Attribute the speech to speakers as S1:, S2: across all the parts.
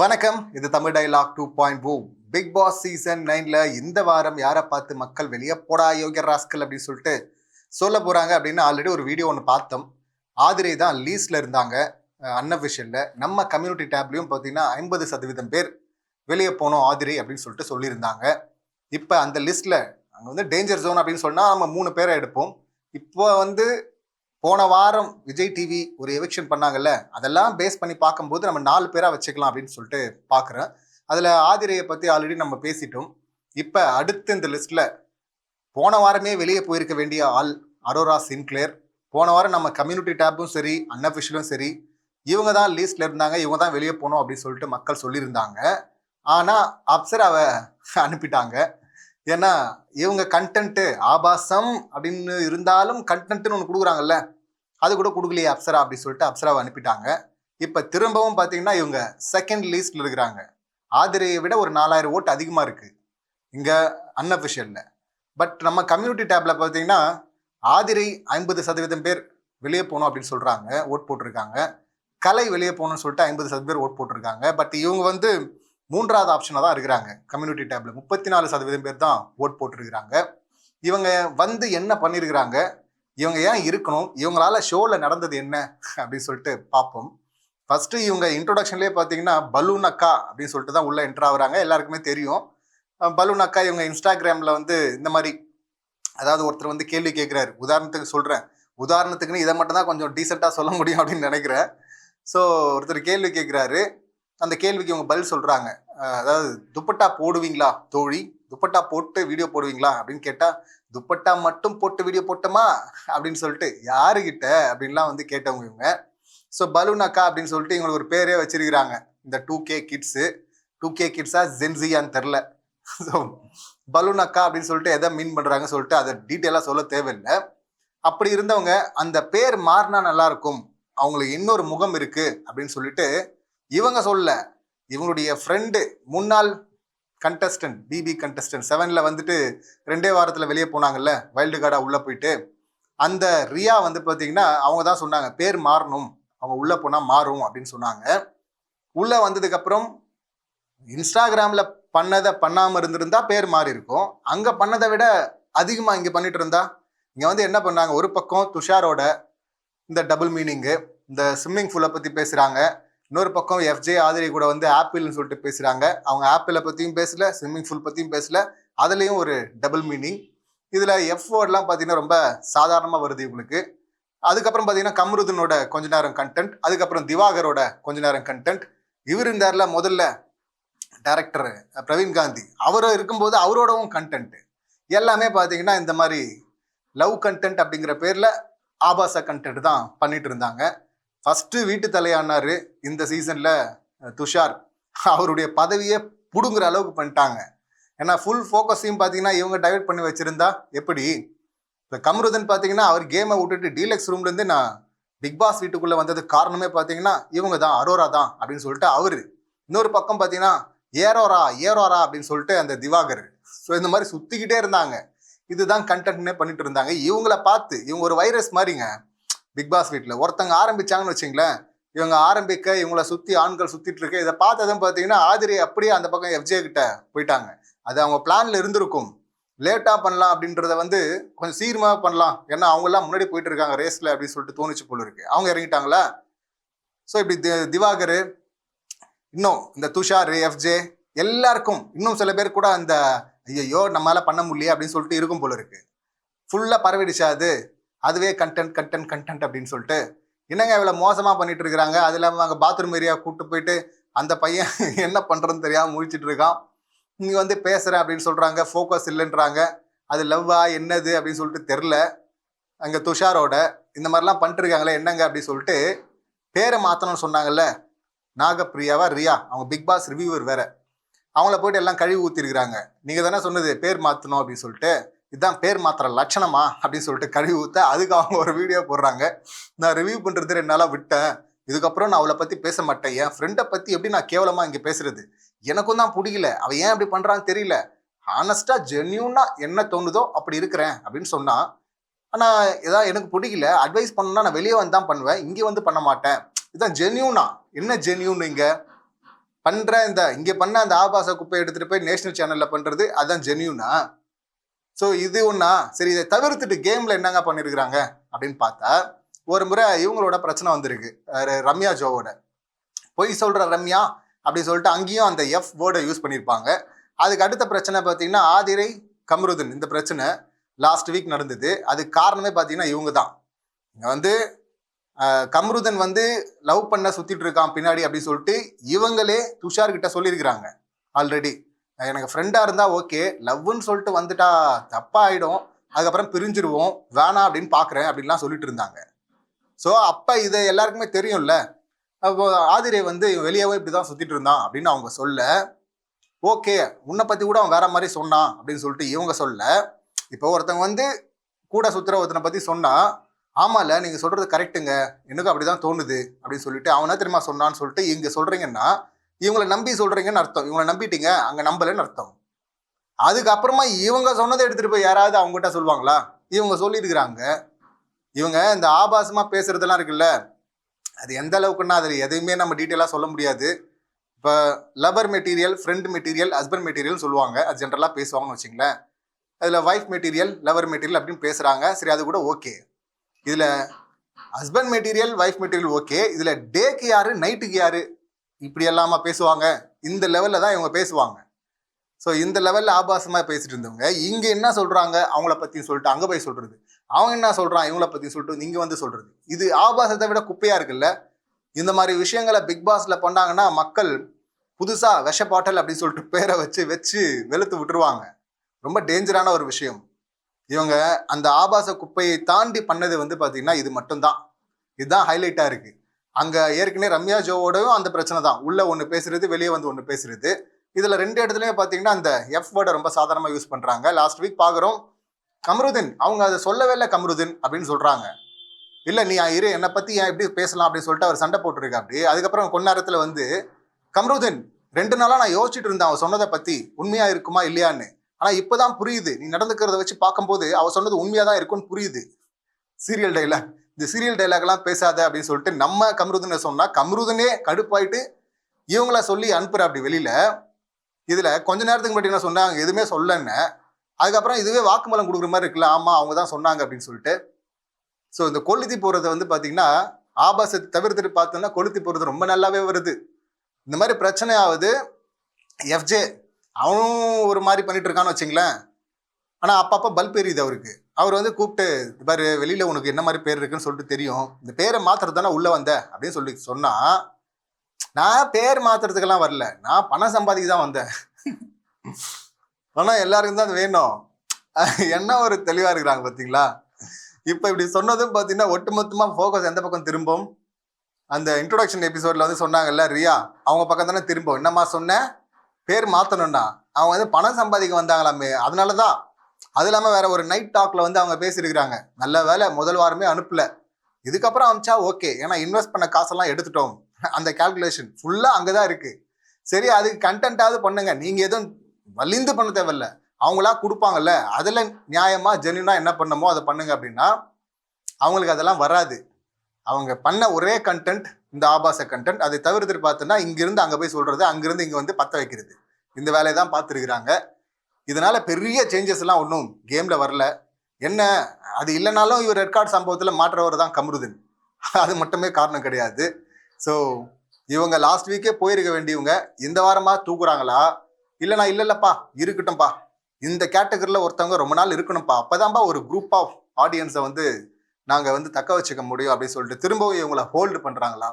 S1: வணக்கம். இது Tamil dialogue two point O Bigg Boss season நைன்ல இந்த வாரம் யாரை பார்த்து மக்கள் வெளியே போடா யோகிய ராஸ்கல் அப்படின்னு சொல்லிட்டு சொல்ல போறாங்க அப்படின்னு ஆல்ரெடி ஒரு வீடியோ ஒன்று பார்த்தோம். ஆதிரை தான் லீஸ்ட்ல இருந்தாங்க அன்அஃபிஷியல்ல நம்ம கம்யூனிட்டி டேப்லையும் பார்த்தீங்கன்னா ஐம்பது சதவீதம் பேர் வெளியே போனோம் ஆதிரை அப்படின்னு சொல்லிட்டு சொல்லியிருந்தாங்க. இப்போ அந்த லிஸ்ட்ல அங்கே வந்து டேஞ்சர் ஜோன் அப்படின்னு சொன்னால் நம்ம மூணு பேரை எடுப்போம். இப்போ வந்து போன வாரம் விஜய் டிவி ஒரு எவிக்ஷன் பண்ணாங்கல்ல அதெல்லாம் பேஸ் பண்ணி பார்க்கும்போது நம்ம நாலு பேராக வச்சுக்கலாம் அப்படின்னு சொல்லிட்டு பார்க்குறேன். அதில் ஆதிரையை பற்றி ஆல்ரெடி நம்ம பேசிட்டோம். இப்போ அடுத்து இந்த லிஸ்ட்டில் போன வாரமே வெளியே போயிருக்க வேண்டிய ஆள் அரோரா சின்க்ளேர். போன வாரம் நம்ம கம்யூனிட்டி டேப்பும் சரி அன்அஃபிஷியலும் சரி இவங்க தான் லீஸ்ட்ல இருந்தாங்க இவங்க தான் வெளியே போகணும் அப்படின்னு சொல்லிட்டு மக்கள் சொல்லியிருந்தாங்க. ஆனால் அப்சர் அவ அனுப்பிட்டாங்க. ஏன்னா இவங்க கண்டென்ட்டு ஆபாசம் அப்படின்னு இருந்தாலும் கண்டென்ட்னு ஒன்று கொடுக்குறாங்கல்ல அது கூட கொடுக்கலையே அப்சரா அப்படி சொல்லிட்டு அப்சராவை அனுப்பிட்டாங்க. இப்போ திரும்பவும் பார்த்தீங்கன்னா இவங்க செகண்ட் லீஸ்டில் இருக்கிறாங்க. ஆதிரையை விட ஒரு நாலாயிரம் ஓட்டு அதிகமாக இருக்கு. இங்கே அன்அஃபிஷியலில் பட் நம்ம கம்யூனிட்டி டேப்பில் பார்த்தீங்கன்னா ஆதிரை ஐம்பது சதவீதம் பேர் வெளியே போகணும் அப்படின்னு சொல்கிறாங்க ஓட் போட்டிருக்காங்க. கலை வெளியே போகணும்னு சொல்லிட்டு ஐம்பது சதவீதம் பேர் ஓட் போட்டிருக்காங்க. பட் இவங்க வந்து மூன்றாவது ஆப்ஷனாக தான் இருக்கிறாங்க. கம்யூனிட்டி டேப்ல முப்பத்தி நாலு சதவீதம் பேர் தான் ஓட் போட்டிருக்கிறாங்க. இவங்க வந்து என்ன பண்ணியிருக்கிறாங்க இவங்க ஏன் இருக்கணும்? இவங்களால ஷோவில் நடந்தது என்ன? அப்படின்னு சொல்லிட்டு பார்ப்போம். ஃபர்ஸ்ட் இவங்க இன்ட்ரோடக்ஷன்லேயே பார்த்தீங்கன்னா பலூன் அக்கா அப்படின்னு சொல்லிட்டு தான் உள்ள என்ட்ரு ஆகுறாங்க. எல்லாருக்குமே தெரியும். பலூன் அக்கா இவங்க இன்ஸ்டாகிராமில் வந்து இந்த மாதிரி அதாவது ஒருத்தர் வந்து கேள்வி கேட்குறாரு. உதாரணத்துக்கு சொல்கிறேன் உதாரணத்துக்குன்னு இதை மட்டும் தான் கொஞ்சம் டீசெண்டாக சொல்ல முடியும் அப்படின்னு நினைக்கிறேன். ஸோ ஒருத்தர் கேள்வி கேட்குறாரு. அந்த கேள்விக்கு இவங்க பதில் சொல்கிறாங்க அதாவது துப்பட்டா போடுவீங்களா தோழி? துப்பட்டா போட்டு வீடியோ போடுவீங்களா? அப்படின்னு கேட்டால் துப்பட்டா மட்டும் போட்டு வீடியோ போட்டோமா? அப்படின்னு சொல்லிட்டு யாருக்கிட்ட அப்படின்லாம் வந்து கேட்டவங்க இவங்க. ஸோ பலூன் அக்கா அப்படின்னு சொல்லிட்டு இவங்களுக்கு ஒரு பேரே வச்சிருக்கிறாங்க. இந்த two K kids two K கிட்ஸா ஜென்சியான்னு தெரில ஸோ பலூன் அக்கா அப்படின்னு சொல்லிட்டு எதை மீன் பண்ணுறாங்கன்னு சொல்லிட்டு அதை டீட்டெயிலாக சொல்ல தேவையில்லை. அப்படி இருந்தவங்க அந்த பேர் மாறினா நல்லாயிருக்கும் அவங்களுக்கு இன்னொரு முகம் இருக்குது அப்படின்னு சொல்லிட்டு இவங்க சொல்ல இவங்களுடைய ஃப்ரெண்டு முன்னாள் கண்டஸ்டன்ட் பிபி கண்டஸ்டன்ட் செவனில் வந்துட்டு ரெண்டே வாரத்தில் வெளியே போனாங்கல்ல வைல்டு கார்டாக உள்ளே போயிட்டு அந்த ரியா வந்து பார்த்தீங்கன்னா அவங்க தான் சொன்னாங்க பேர் மாறணும் அவங்க உள்ளே போனால் மாறும் அப்படின்னு சொன்னாங்க. உள்ளே வந்ததுக்கப்புறம் இன்ஸ்டாகிராமில் பண்ணதை பண்ணாமல் இருந்திருந்தா பேர் மாறி இருக்கும். அங்கே பண்ணதை விட அதிகமாக இங்கே பண்ணிட்டு இருந்தா இங்கே வந்து என்ன பண்ணாங்க ஒரு பக்கம் துஷாரோட இந்த டபுள் மீனிங்கு இந்த ஸ்விம்மிங் ஃபூலை பற்றி பேசுகிறாங்க இன்னொரு பக்கம் எஃப்ஜே ஆதிரி கூட வந்து ஆப்பிள்னு சொல்லிட்டு பேசுகிறாங்க அவங்க ஆப்பிளை பற்றியும் பேசல ஸ்விம்மிங் பூல் பற்றியும் பேசல. அதுலேயும் ஒரு டபுள் மீனிங் இதில் எஃப் வேர்ட்லாம் பார்த்தீங்கன்னா ரொம்ப சாதாரணமாக வருது இவங்களுக்கு. அதுக்கப்புறம் பார்த்தீங்கன்னா கம்ருதனோட கொஞ்ச நேரம் கண்டென்ட் அதுக்கப்புறம் திவாகரோட கொஞ்ச நேரம் கண்டென்ட் இவர் இருந்தார்ல முதல்ல டேரக்டர் பிரவீன் காந்தி. அவர் இருக்கும்போது அவரோடவும் கண்டென்ட் எல்லாமே பார்த்தீங்கன்னா இந்த மாதிரி லவ் கண்டென்ட் அப்படிங்கிற பேரில் ஆபாச கண்டென்ட் தான் பண்ணிட்டு இருந்தாங்க. ஃபர்ஸ்ட் வீட்டு தலையானாரு இந்த சீசன்ல துஷார். அவருடைய பதவியை புடுங்குற அளவுக்கு பண்ணிட்டாங்க. ஏன்னா ஃபுல் ஃபோக்கஸையும் பார்த்தீங்கன்னா இவங்க டைவெர்ட் பண்ணி வச்சிருந்தா எப்படி? இப்போ கம்ருதன் பார்த்தீங்கன்னா அவர் கேமை விட்டுட்டு டீலக்ஸ் ரூம்லேருந்து நான் பிக் பாஸ் வீட்டுக்குள்ளே வந்தது காரணமே பார்த்தீங்கன்னா இவங்க தான் அரோரா தான் அப்படின்னு சொல்லிட்டு அவர். இன்னொரு பக்கம் பார்த்தீங்கன்னா ஏரோரா ஏரோரா அப்படின்னு சொல்லிட்டு அந்த திவாகர். ஸோ இந்த மாதிரி சுற்றிக்கிட்டே இருந்தாங்க. இதுதான் கண்டென்ட்னே பண்ணிட்டு இருந்தாங்க. இவங்கள பார்த்து இவங்க ஒரு வைரஸ் மாதிரிங்க. பிக் பாஸ் வீட்டில் ஒருத்தங்க ஆரம்பிச்சாங்கன்னு வச்சிங்களேன் இவங்க ஆரம்பிக்க இவங்களை சுற்றி ஆண்கள் சுற்றிட்டு இருக்க இதை பார்த்ததும் பார்த்தீங்கன்னா ஆதிரி அப்படியே அந்த பக்கம் எஃப்ஜே கிட்ட போயிட்டாங்க. அது அவங்க பிளான்ல இருந்திருக்கும். லேட்டாக பண்ணலாம் அப்படின்றத வந்து கொஞ்சம் சீக்கிரமாக பண்ணலாம். ஏன்னா அவங்கெல்லாம் முன்னாடி போயிட்டு இருக்காங்க ரேஸில் அப்படின்னு சொல்லிட்டு தோணுச்சு போல இருக்கு. அவங்க இறங்கிட்டாங்களா? ஸோ இப்படி தி- திவாகர் இன்னும் இந்த துஷார் எஃப்ஜே எல்லாருக்கும் இன்னும் சில பேர் கூட அந்த ஐயோ நம்மளால பண்ண முடியல அப்படின்னு சொல்லிட்டு இருக்கும் போல இருக்கு. ஃபுல்லாக பரவிடுச்சா அது? அதுவே கண்டென்ட் கண்டென்ட் கண்டென்ட் அப்படின்னு சொல்லிட்டு என்னங்க இவ்வளோ மோசமாக பண்ணிட்டு இருக்கிறாங்க? அது இல்லாமல் அங்கே பாத்ரூம் ஏரியா கூப்பிட்டு போயிட்டு அந்த பையன் என்ன பண்ணுறதுன்னு தெரியாமல் முழிச்சிட்டு இருக்கான். நீங்கள் வந்து பேசுகிறேன் அப்படின்னு சொல்கிறாங்க ஃபோக்கஸ் இல்லைன்றாங்க. அது லவ்வா என்னது அப்படின்னு சொல்லிட்டு தெரில அங்கே துஷாரோட இந்த மாதிரிலாம் பண்ணிட்டு இருக்காங்களே என்னங்க அப்படின்னு சொல்லிட்டு பேரை மாற்றணும்னு சொன்னாங்கல்ல நாகப்பிரியாவா ரியா? அவங்க பிக் பாஸ் ரிவ்யூவர் வேற. அவங்கள போயிட்டு எல்லாம் கழுவி ஊற்றிருக்கிறாங்க நீங்கள் தானே சொன்னது பேர் மாற்றணும் அப்படின்னு சொல்லிட்டு இதுதான் பேர் மாத்திர லட்சணமா அப்படின்னு சொல்லிட்டு கழுவி ஊற்ற அதுக்கு அவங்க ஒரு வீடியோ போடுறாங்க. நான் ரிவ்யூ பண்ணுறது ரெண்டு நாளாக விட்டேன். இதுக்கப்புறம் நான் அவளை பற்றி பேச மாட்டேன். என் ஃப்ரெண்டை பற்றி எப்படி நான் கேவலமாக இங்கே பேசுறது? எனக்கும் தான் பிடிக்கல. அவள் ஏன் அப்படி பண்ணுறான்னு தெரியல. ஹானஸ்டாக ஜென்யூனாக என்ன தோணுதோ அப்படி இருக்கிறேன் அப்படின்னு சொன்னால் ஆனால் ஏதாவது எனக்கு பிடிக்கல. அட்வைஸ் பண்ணணும்னா நான் வெளியே வந்து தான் பண்ணுவேன். இங்கே வந்து பண்ண மாட்டேன். இதுதான் ஜென்யூனா என்ன ஜென்யூன் இங்கே? பண்ணுற இந்த இங்கே பண்ண அந்த ஆபாச குப்பை எடுத்துகிட்டு போய் நேஷனல் சேனலில் பண்ணுறது அதுதான் ஜென்யூனா ஸோ இது ஒன்றா சரி இதை தவிர்த்துட்டு கேமில் என்னங்க பண்ணிருக்கிறாங்க? அப்படின்னு பார்த்தா ஒரு முறை இவங்களோட பிரச்சனை வந்திருக்கு. ரம்யா ஜோவோட. பொய் சொல்கிற ரம்யா அப்படின்னு சொல்லிட்டு அங்கேயும் அந்த எஃப் வேர்டை யூஸ் பண்ணியிருப்பாங்க அதுக்கு அடுத்த பிரச்சனை பார்த்தீங்கன்னா ஆதிரை கம்ருதன். இந்த பிரச்சனை லாஸ்ட் வீக் நடந்தது. அதுக்கு காரணமே பார்த்தீங்கன்னா இவங்க தான் இங்கே வந்து கம்ருதன் வந்து லவ் பண்ண சுற்றிட்டு இருக்கான் பின்னாடி அப்படின்னு சொல்லிட்டு இவங்களே துஷார்கிட்ட சொல்லியிருக்கிறாங்க. ஆல்ரெடி எனக்கு ஃப்ரெண்டாக இருந்தால் ஓகே லவ்னு சொல்லிட்டு வந்துட்டா தப்பாயிடும். அதுக்கப்புறம் பிரிஞ்சிருவோம். வேணாம் அப்படின்னு பார்க்குறேன் அப்படின்லாம் சொல்லிட்டு இருந்தாங்க. ஸோ அப்போ இது எல்லாருக்குமே தெரியும்ல. அப்போ ஆதிரை வந்து வெளியவே இப்படிதான் சுற்றிட்டு இருந்தான் அப்படின்னு அவங்க சொல்ல ஓகே உன்னை பற்றி கூட அவன் வேற மாதிரி சொன்னான் அப்படின்னு சொல்லிட்டு இவங்க சொல்ல இப்போ ஒருத்தவங்க வந்து கூட சுற்றுற ஒருத்தனை பத்தி சொன்னா ஆமால நீங்கள் சொல்கிறது கரெக்ட்டுங்க எனக்கு அப்படிதான் தோணுது அப்படின்னு சொல்லிட்டு அவனா தெரியுமா சொன்னான்னு சொல்லிட்டு இங்கே சொல்கிறீங்கன்னா இவங்களை நம்பி சொல்றீங்கன்னு அர்த்தம். இவங்களை நம்பிட்டீங்க அங்க நம்பலைன்னு அர்த்தம். அதுக்கப்புறமா இவங்க சொன்னதை எடுத்துட்டு போய் யாராவது அவங்ககிட்ட சொல்லுவாங்களா? இவங்க சொல்லியிருக்கிறாங்க. இவங்க இந்த ஆபாசமா பேசுறதெல்லாம் இருக்குல்ல அது எந்த அளவுக்குன்னா அதில் எதையுமே நம்ம டீட்டெயிலாக சொல்ல முடியாது. இப்போ lover material friend material husband material சொல்லுவாங்க. அது ஜென்ரலாக பேசுவாங்கன்னு வச்சுங்களேன் அதில் ஒய்ஃப் மெட்டீரியல் லவர் மெட்டீரியல் அப்படின்னு பேசுகிறாங்க சரி அது கூட ஓகே. இதில் husband material wife material okay. இதில் டேக்கு யார் நைட்டுக்கு யார்? இப்படி எல்லாமா பேசுவாங்க? இந்த லெவலில் தான் இவங்க பேசுவாங்க. ஸோ இந்த லெவலில் ஆபாசமாக பேசிட்டு இருந்தவங்க இங்கே என்ன சொல்கிறாங்க அவங்கள பற்றி சொல்லிட்டு அங்கே போய் சொல்கிறது அவங்க என்ன சொல்கிறான் இவங்கள பற்றி சொல்லிட்டு இங்கே வந்து சொல்கிறது இது ஆபாசத்தை விட குப்பையாக இருக்குல்ல? இந்த மாதிரி விஷயங்களை பிக் பாஸ்ல பண்ணாங்கன்னா மக்கள் புதுசாக விஷ பாட்டல் அப்படின்னு சொல்லிட்டு பேரை வச்சு வச்சு வெளுத்து விட்டுருவாங்க. ரொம்ப டேஞ்சரான ஒரு விஷயம். இவங்க அந்த ஆபாச குப்பையை தாண்டி பண்ணது வந்து பார்த்தீங்கன்னா இது மட்டும்தான். இதுதான் ஹைலைட்டாக இருக்கு. அங்கே ஏற்கனவே ரம்யா ஜோவோடவும் அந்த பிரச்சனை தான். உள்ள ஒன்று பேசுறது வெளியே வந்து ஒன்று பேசுறது. இதில் ரெண்டு இடத்துலையும் பார்த்தீங்கன்னா அந்த எஃப் வேர்டை ரொம்ப சாதாரணமாக யூஸ் பண்ணுறாங்க லாஸ்ட் வீக் பார்க்குறோம் கமருதீன் அவங்க அதை சொல்லவே இல்லை கமருதீன் அப்படின்னு சொல்கிறாங்க இல்லை நீ இரு என்னை பற்றி ஏன் எப்படி பேசலாம் அப்படின்னு சொல்லிட்டு அவர் சண்டை போட்டிருக்க அப்படி. அதுக்கப்புறம் கொஞ்ச நேரத்தில் வந்து கமருதீன் ரெண்டு நாளாக நான் யோசிச்சுட்டு இருந்தேன் அவன் சொன்னதை பற்றி உண்மையா இருக்குமா இல்லையான்னு. ஆனால் இப்போதான் புரியுது. நீ நடந்துக்கிறத வச்சு பார்க்கும்போது அவ சொன்னது உண்மையாக தான் இருக்கும்னு புரியுது. சீரியல் டைலாக் இந்த சீரியல் டைலாக்லாம் பேசாத அப்படின்னு சொல்லிட்டு நம்ம கம்ருதனை சொன்னா கம்ருதனே கடுப்பாயிட்டு இவங்கள சொல்லி அனுப்புற அப்படி வெளியில. இதுல கொஞ்ச நேரத்துக்கு முன்னாடி என்ன சொன்னாங்க? எதுவுமே சொல்லன்னு அதுக்கப்புறம் இதுவே வாக்குமூலம் கொடுக்குற மாதிரி இருக்குல்ல. ஆமா அவங்க தான் சொன்னாங்க அப்படின்னு சொல்லிட்டு. ஸோ இந்த கொளுத்தி போறது வந்து பாத்தீங்கன்னா ஆபாசத்தை தவிர்த்துட்டு பார்த்தோம்னா கொளுத்தி போறது ரொம்ப நல்லாவே வருது. இந்த மாதிரி பிரச்சனை ஆகுது எஃப்ஜே அவனும் ஒரு மாதிரி பண்ணிட்டு இருக்கான்னு வச்சுங்களேன். ஆனா அப்பப்போ பல்ப் எரியுது அவருக்கு. அவர் வந்து கூப்பிட்டு பாரு வெளியில் உனக்கு என்ன மாதிரி பேர் இருக்குன்னு சொல்லிட்டு தெரியும். இந்த பேரை மாத்துறது தானே உள்ளே வந்த? அப்படின்னு சொல்லி சொன்னால் நான் பேர் மாத்துறதுக்கெல்லாம் வரல. நான் பணம் சம்பாதிக்க தான் வந்தேன். ஆனால் எல்லாருக்கும் தான் அது வேணும். என்ன ஒரு தெளிவாக இருக்கிறாங்க பார்த்தீங்களா இப்போ இப்படி சொன்னதும் பார்த்தீங்கன்னா ஒட்டுமொத்தமாக ஃபோக்கஸ் எந்த பக்கம் திரும்பும்? அந்த இன்ட்ரோடக்ஷன் எபிசோடில் வந்து சொன்னாங்கல்ல ரியா அவங்க பக்கம் தானே திரும்பும். என்னம்மா சொன்னேன் பேர் மாற்றணும்னா அவங்க வந்து பணம் சம்பாதிக்க வந்தாங்களாமே. அதனால தான் அது இல்லாமல் வேற ஒரு நைட் டாக்ல வந்து அவங்க பேசியிருக்கிறாங்க. நல்ல வேலை முதல் வாரமே அனுப்பல. இதுக்கப்புறம் அமிச்சா ஓகே ஏன்னா இன்வெஸ்ட் பண்ண காசெல்லாம் எடுத்துட்டோம். அந்த கால்குலேஷன் ஃபுல்லாக அங்கே தான் இருக்கு. சரி அதுக்கு கண்டென்ட்டாவது பண்ணுங்க. நீங்கள் எதுவும் வலிந்து பண்ண தேவையில்ல. அவங்களா கொடுப்பாங்கல்ல. அதில் நியாயமாக ஜென்யூனா என்ன பண்ணமோ அதை பண்ணுங்க அப்படின்னா அவங்களுக்கு அதெல்லாம் வராது. அவங்க பண்ண ஒரே கண்டென்ட் இந்த ஆபாச கண்டென்ட் அதை தவிர்த்துட்டு பார்த்தோன்னா இங்கிருந்து அங்கே போய் சொல்கிறது அங்கிருந்து இங்கே வந்து பற்ற வைக்கிறது. இந்த வேலையை தான் பார்த்துருக்குறாங்க. இதனால பெரிய சேஞ்சஸ் எல்லாம் ஒன்றும் கேம்ல வரல. என்ன அது இல்லைனாலும் இவர் ரெட் கார்டு சம்பவத்தில் மாற்றவர் தான் கமருதன். அது மட்டுமே காரணம் கிடையாது. ஸோ இவங்க லாஸ்ட் வீக்கே போயிருக்க வேண்டியவங்க இந்த வாரமாக தூக்குறாங்களா? இல்லை இல்லை இல்லைப்பா இருக்கட்டும்ப்பா இந்த கேட்டகரியில் ஒருத்தவங்க ரொம்ப நாள் இருக்கணும்ப்பா அப்போதான்ப்பா ஒரு குரூப் ஆஃப் ஆடியன்ஸை வந்து நாங்கள் வந்து தக்க வச்சுக்க முடியும் அப்படின்னு சொல்லிட்டு திரும்பவும் இவங்களை ஹோல்டு பண்ணுறாங்களா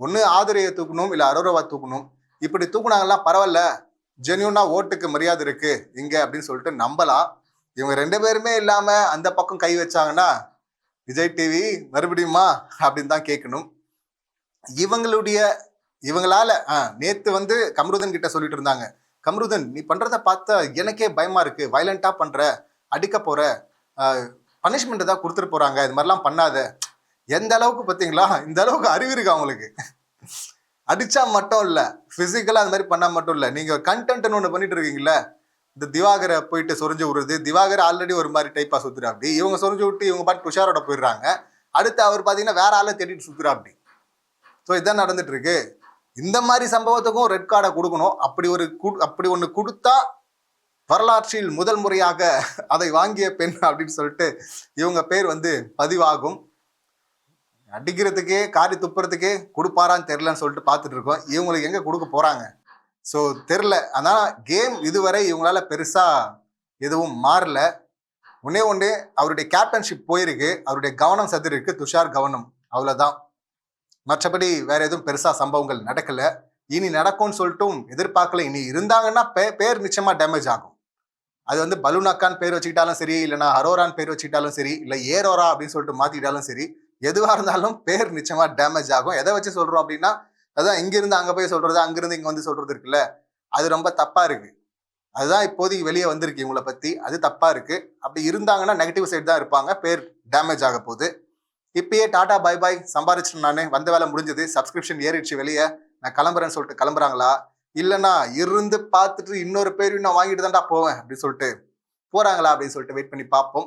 S1: ஒன்று ஆதரையை தூக்கணும் இல்லை அரோரவா தூக்கணும். இப்படி தூக்குனாங்களா பரவாயில்ல. ஜென்யூனா ஓட்டுக்கு மரியாதை இருக்கு. இங்க அப்படின்னு சொல்லிட்டு நம்பலாம் இவங்க ரெண்டு பேருமே இல்லாம அந்த பக்கம் கை வச்சாங்கன்னா விஜய் டிவி மறுபடியுமா? அப்படின்னு தான் கேட்கணும். இவங்களுடைய இவங்களால ஆ, நேத்து வந்து கமருதன் கிட்ட சொல்லிட்டு இருந்தாங்க. கமருதன் நீ பண்றத பார்த்தா எனக்கே பயமா இருக்கு. வயலண்டா பண்ற. அடிக்க போற. பனிஷ்மெண்ட் தான் கொடுத்துட்டு போறாங்க. இது மாதிரிலாம் பண்ணாத. எந்த அளவுக்கு பார்த்தீங்களா? இந்த அளவுக்கு அறிவு இருக்கு அவங்களுக்கு? அடிச்சா மட்டும் இல்லை ஃபிசிக்கலாக அது மாதிரி பண்ணால் மட்டும் இல்லை. நீங்கள் கண்டென்ட்னு ஒன்று பண்ணிட்டு இருக்கீங்களே இந்த திவாகரை போயிட்டு சொரிஞ்சு விடுறது திவாகர் ஆல்ரெடி ஒரு மாதிரி டைப்பாக சுத்துறா அப்படி இவங்க சொரிஞ்சு விட்டு இவங்க பாட்டு துஷாரோட போயிடுறாங்க. அடுத்து அவர் பார்த்தீங்கன்னா வேற ஆளை தேடிட்டு சுத்துறா அப்படி ஸோ இதான் நடந்துட்டு இருக்கு இந்த மாதிரி சம்பவத்துக்கும் ரெட் கார்டை கொடுக்கணும். அப்படி ஒரு அப்படி ஒன்று கொடுத்தா வரலாற்றில் முதல் முறையாக அதை வாங்கிய பெண் அப்படின்னு சொல்லிட்டு இவங்க பேர் வந்து பதிவாகும். அடிக்கிறதுக்கே காரி துப்புறதுக்கே கொடுப்பாரான்னு தெரிலன்னு சொல்லிட்டு பார்த்துட்டு இருக்கோம். இவங்களுக்கு எங்கே கொடுக்க போகிறாங்க ஸோ தெரில ஆனால் கேம் இதுவரை இவங்களால பெருசாக எதுவும் மாறல. ஒன்றே ஒன்று அவருடைய கேப்டன்ஷிப் போயிருக்கு. அவருடைய கவனம் சதுரிருக்கு துஷார் கவனம். அவ்வளோதான் மற்றபடி வேற எதுவும் பெருசாக சம்பவங்கள் நடக்கலை. இனி நடக்கும்னு சொல்லிட்டும் எதிர்பார்க்கல. இனி இருந்தாங்கன்னா பே பேர் நிச்சயமாக டேமேஜ் ஆகும். அது வந்து பலூனாக்கான் பேர் வச்சுக்கிட்டாலும் சரி இல்லைனா ஹரோரான் பேர் வச்சுக்கிட்டாலும் சரி இல்லை ஏரோரா அப்படின்னு சொல்லிட்டு மாற்றிக்கிட்டாலும் சரி எதுவாக இருந்தாலும் பேர் நிச்சயமாக டேமேஜ் ஆகும். எதை வச்சு சொல்கிறோம் அப்படின்னா அதான் இங்கேருந்து அங்கே போய் சொல்கிறது அங்கேருந்து இங்கே வந்து சொல்கிறது இருக்குல்ல? அது ரொம்ப தப்பாக இருக்குது அதுதான் இப்போதைக்கு வெளியே வந்திருக்கு இவங்கள பற்றி அது தப்பாக இருக்குது அப்படி இருந்தாங்கன்னா நெகட்டிவ் சைடு தான் இருப்பாங்க. பேர் டேமேஜ் ஆக போகுது. இப்பயே டாடா பை பாய் சம்பாரிச்சிட்டு நான். வந்த வேலை முடிஞ்சது. சப்ஸ்கிரிப்ஷன் ஏறிடுச்சு வெளியே. நான் கிளம்புறேன்னு சொல்லிட்டு கிளம்புறாங்களா? இல்லைனா இருந்து பார்த்துட்டு இன்னொரு பேரையும் நான் வாங்கிட்டு தான்டா போவேன் அப்படின்னு சொல்லிட்டு போகிறாங்களா அப்படின்னு சொல்லிட்டு வெயிட் பண்ணி பார்ப்போம்.